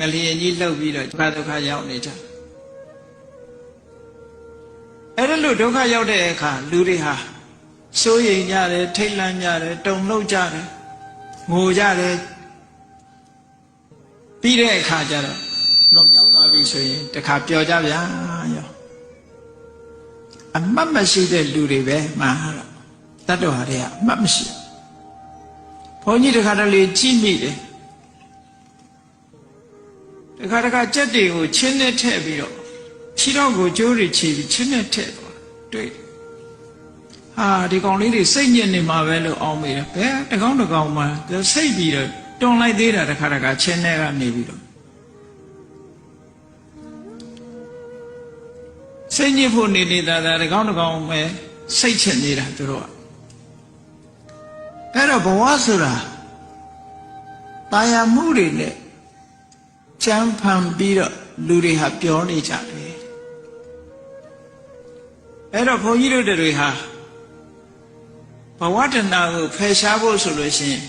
ငလျင်ကြီးလှုပ်ပြီးတော့ဒုက္ခဒုက္ခရောက်နေကြအဲ့ဒါလို့ဒုက္ခရောက်တဲ့အခါလူတွေဟာစိုးရိမ်ကြတယ်ထိတ်လန့်ကြတယ်တုန်လှုပ်ကြတယ်ငိုကြတယ်ပြီးတဲ့အခါကျတော့လွန်မြောက်သွားပြီဆိုရင်တခါပျော်ကြဗျာရောအမှတ်မရှိတဲ့လူတွေပဲမှာတော့တတ္တဝါတွေကအမှတ်မရှိဘုန်းကြီးတခါတလေကြည့်မိတယ် တခါတခါကြက်တွေကိုချင်းနဲ့ထည့်ပြီးတော့ခြေတော့ကိုကျိုးတွေခြေပြီးချင်းနဲ့ထည့်သွားတွေ့တယ်ဟာဒီကောင်လေးတွေစိတ်ညစ်နေမှာပဲလို့အောင်းမိတယ်ဘယ်တကောင်တကောင်မှစိတ်ပြီးတော့တွန်လိုက်သေးတာတခါတခါချင်းနဲ့ကနေပြီးတော့စိတ်ညစ်ဖို့နေနေတာတကောင်တကောင်ပဲစိတ်ချနေတာသူတို့ကအဲ့တော့ဘဝဆိုတာတာယာမှုတွေနဲ့ ချမ်းဖန်ပြီးတော့လူတွေဟာပြောနေကြတယ်အဲ့တော့ဘုန်းကြီးတို့တွေဟာဘဝတဏကိုဖယ်ရှားဖို့ဆိုလို့ရှိရင်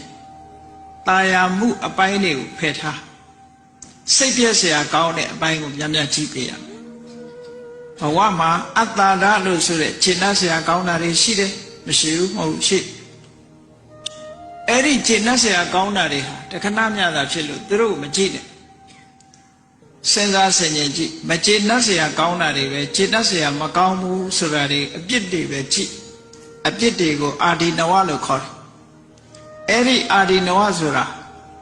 တာယာမှုအပိုင်းတွေကိုဖယ်ထားစိတ်ပြည့်စရာကောင်းတဲ့အပိုင်းကိုများများကြည့်ပေးရမယ်ဘဝမှာအတ္တရလို့ဆိုတဲ့ခြေနှက်စရာကောင်းတာတွေရှိတယ်မရှိဘူးမဟုတ်ရှိအဲ့ဒီခြေနှက်စရာကောင်းတာတွေဟာတခဏမျှသာဖြစ်လို့သူတို့မကြည့်နဲ့ စဉ်းစားဆင်ခြင်ကြည့်မကျေနပ်เสียကောင်းတာတွေပဲကျေနပ်เสียမကောင်းဘူးဆိုတာတွေအပြစ်တွေပဲကြည့်အပြစ်တွေကိုအာဒီနဝလို့ခေါ်တယ်အဲ့ဒီအာဒီနဝဆိုတာ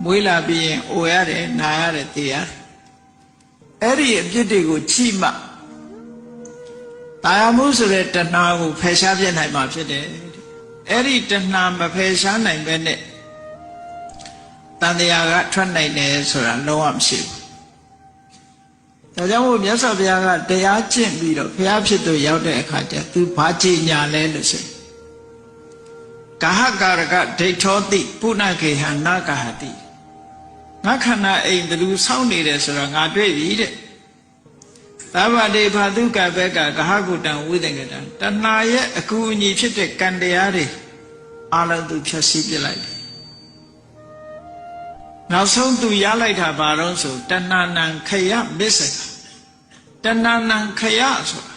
မွေးလာပြီးရင်အိုရတယ်နာရတယ်သိရတယ်အဲ့ဒီအပြစ်တွေကိုကြည့်မှတာယာမှုဆိုတဲ့တဏှာကိုဖယ်ရှားပြနိုင်မှာဖြစ်တယ်အဲ့ဒီတဏှာမဖယ်ရှားနိုင်ပဲနဲ့တန်တရားကထွက်နိုင်တယ်ဆိုတာလုံးဝမရှိဘူး ဒါကြောင့်မို့မြတ်စွာဘုရားကတရားကျင့်ပြီးတော့ဘုရားဖြစ်သူရောက်တဲ့အခါကျသူဘာကြည်ညာလဲလို့ဆိုကာဟကာရကဒိဋ္ဌောတိပုဏ္ဏခေဟနာကာဟတိငါခန္ဓာအိမ်ဘယ်သူစောင့်နေတယ်ဆိုတော့ငါတွေ့ပြီတဲ့သဗ္ဗတေဘာတုကဘက်ကကဟကုတံဝိသင်္ကတံတဏှာရဲ့အကူအညီဖြစ်တဲ့ကံတရားတွေအလုံးသူဖြတ်စည်းပြလိုက်တယ်နောက်ဆုံးသူရလိုက်တာဘာလို့ဆိုတဏ္ဏနံခယမစ္ဆက တဏ္ဏနံခယဆိုတာ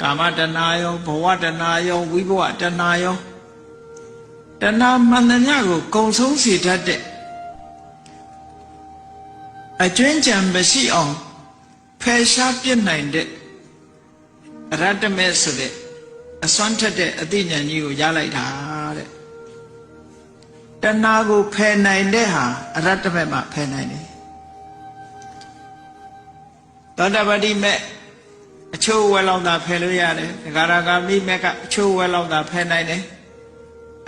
ကာမတဏှာယောဘဝတဏှာယောဝိဘဝတဏှာယောတဏှာမှန်သမျှကိုကုံဆုံးစေတတ်တဲ့အကျွင်းကြံမရှိအောင်ဖယ်ရှားပြစ်နိုင်တဲ့အရတ္တမေဆိုတဲ့အစွမ်းထက်တဲ့အသိဉာဏ်ကြီးကိုရလိုက်တာတဲ့တဏှာကိုဖယ်နိုင်တဲ့ဟာအရတ္တမေမှာဖယ်နိုင်တယ် သောတပတိမေအချိုးဝဲလောက်သာဖယ်လို့ရတယ်ဒဂရဂာမိမေကအချိုးဝဲလောက်သာဖယ်နိုင်တယ်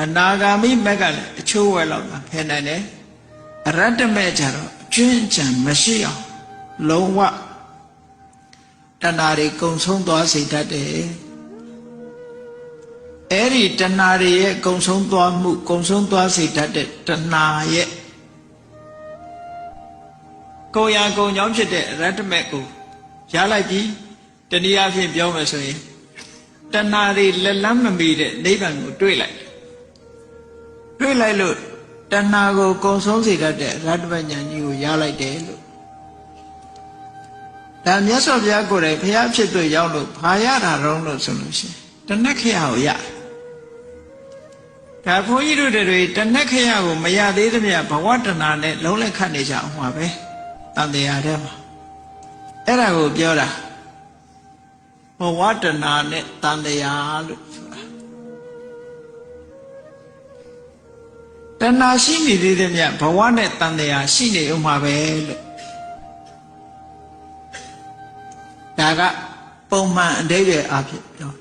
အနာဂာမိမေကလည်းအချိုးဝဲလောက်သာဖယ်နိုင်တယ်အရတ္တမေကြတော့အကျွင်းကြံမရှိအောင်လုံးဝတဏှာတွေကုံဆုံးသွားစေတတ်တယ်အဲ့ဒီတဏှာတွေရဲ့ကုံဆုံးသွားမှုကုံဆုံးသွားစေတတ်တဲ့တဏှာရဲ့ ကိုယ်ရာကုံကြောင့်ဖြစ်တဲ့ရတ္တမေကိုရလိုက်ပြီတနည်းအားဖြင့်ပြောမယ်ဆိုရင်တဏှာတွေလက်လန်းမမီတဲ့နိဗ္ဗာန်ကိုတွေ့လိုက်တွေ့လိုက်လို့တဏှာကိုကုံဆုံးစေတတ်တဲ့ရတ္တမဉ္ဇဉ်ကြီးကိုရလိုက်တယ်လို့ဒါမြတ်စွာဘုရားကိုယ်တိုင်ဘုရားဖြစ်သူရောက်လို့ဘာရတာတော့လို့ဆိုလို့ရှိရင်တဏှခရကိုရတယ်ဒါဘုန်းကြီးတို့တွေတဏှခရကိုမရသေးသမျှဘဝတဏှာနဲ့လုံးလက်ခတ်နေကြအောင်ပါပဲ တန်တရားထဲမှာအဲ့ဒါကိုပြောတာဘဝတဏှာနဲ့တန်တရားလို့ဆိုတာတဏှာရှိနေသေးသမျှဘဝနဲ့တန်တရားရှိနေဥမှာပဲလို့ဒါကပုံမှန်အတိတ်ရဲ့အဖြစ်ပြော